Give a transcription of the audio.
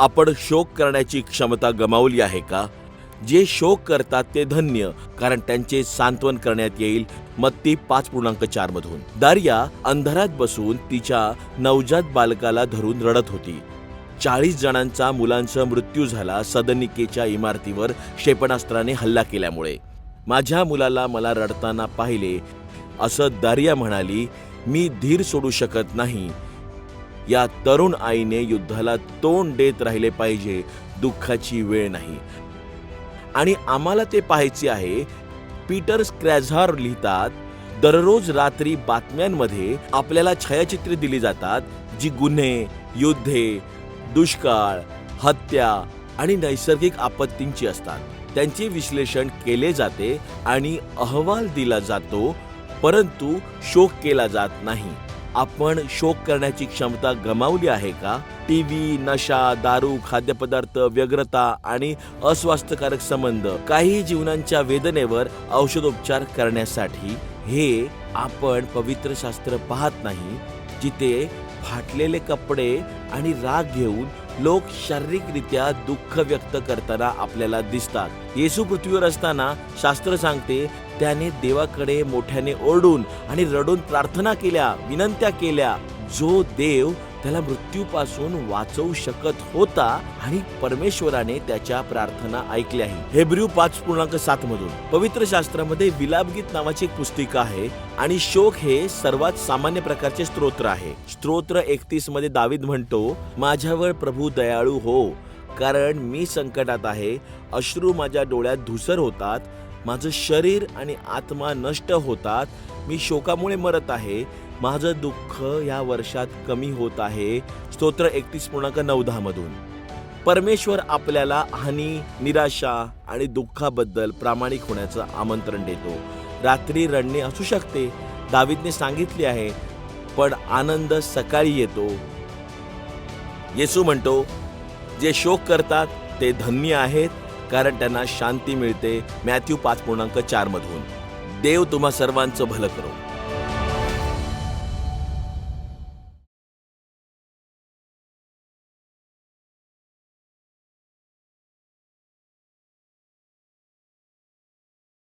आपण शोक करण्याची क्षमता गमावली आहे का? जे शोक करतात ते धन्य कारण त्यांचे सांत्वन करण्यात येईल. मत्ती पाच पूर्णांक चार मधून. दारिया अंधारात बसून तिच्या नवजात बालकाला धरून रडत होती. चाळीस जणांचा मुलांचा मृत्यू झाला सदनिकेच्या इमारतीवर क्षेपणास्त्राने हल्ला केल्यामुळे. माझ्या मुलाला मला रडताना पाहिले असं दारिया म्हणाली मी धीर सोडू शकत नाही. या तरुण आईने युद्धाला तोंड देत राहिले पाहिजे. दुःखाची वेळ नाही. आणि आम्हाला ते पाहायचे आहे पीटर स्क्रॅझार लिहितात दररोज रात्री बातम्यांमध्ये आपल्याला छायाचित्रे दिली जातात जी गुन्हे युद्धे दुष्काळ हत्या आणि नैसर्गिक आपत्तींची असतात. त्यांचे विश्लेषण केले जाते आणि अहवाल दिला जातो परंतु शोक केला जात नाही. आपण शोक करण्याची क्षमता गमावली आहे का? टी व्ही नशा दारू खाद्यपदार्थ व्यग्रता आणि अस्वास्थ्यकारक संबंध काही जीवनांच्या वेदनेवर औषधोपचार करण्यासाठी हे आपण पवित्र शास्त्र पाहत नाही जिथे फाटलेले कपडे आणि राग घेऊन लोक शारीरिकरित्या दुःख व्यक्त करताना आपल्याला दिसतात. येसू पृथ्वीवर असताना शास्त्र सांगते त्याने देवाकडे मोठ्याने ओरडून आणि रडून प्रार्थना केल्या विनंत्या केल्या जो देव त्याला मृत्यूपासून वाचवू शकत होता आणि परमेश्वराने त्याच्या प्रार्थना ऐकल्याही. हेब्र्यू पाच पूर्णांक सात मधून. पवित्र शास्त्रामध्ये विलापगीत नावाची एक पुस्तिका आहे आणि शोक हे सर्वात सामान्य प्रकारचे स्तोत्र आहे. स्तोत्र एकतीसमध्ये दावीद म्हणतो माझ्यावर प्रभू दयाळू हो कारण मी संकटात आहे अश्रू माझ्या डोळ्यात धुसर होतात माझं शरीर आणि आत्मा नष्ट होतात मी शोकामुळे मरत आहे माझं दुःख या वर्षात कमी होत आहे स्तोत्र एकतीस पूर्णांक नऊ दहामधून. परमेश्वर आपल्याला हानी निराशा आणि दुःखाबद्दल प्रामाणिक होण्याचं आमंत्रण देतो. रात्री रडणे असू शकते दावीदने सांगितले आहे पण आनंद सकाळी येतो. येसू म्हणतो जे शोक करतात ते धन्य आहेत कारण त्यांना शांती मिळते मॅथ्यू पाच पूर्णांक चार मधून. देव तुम्हा सर्वांचं भलं करो.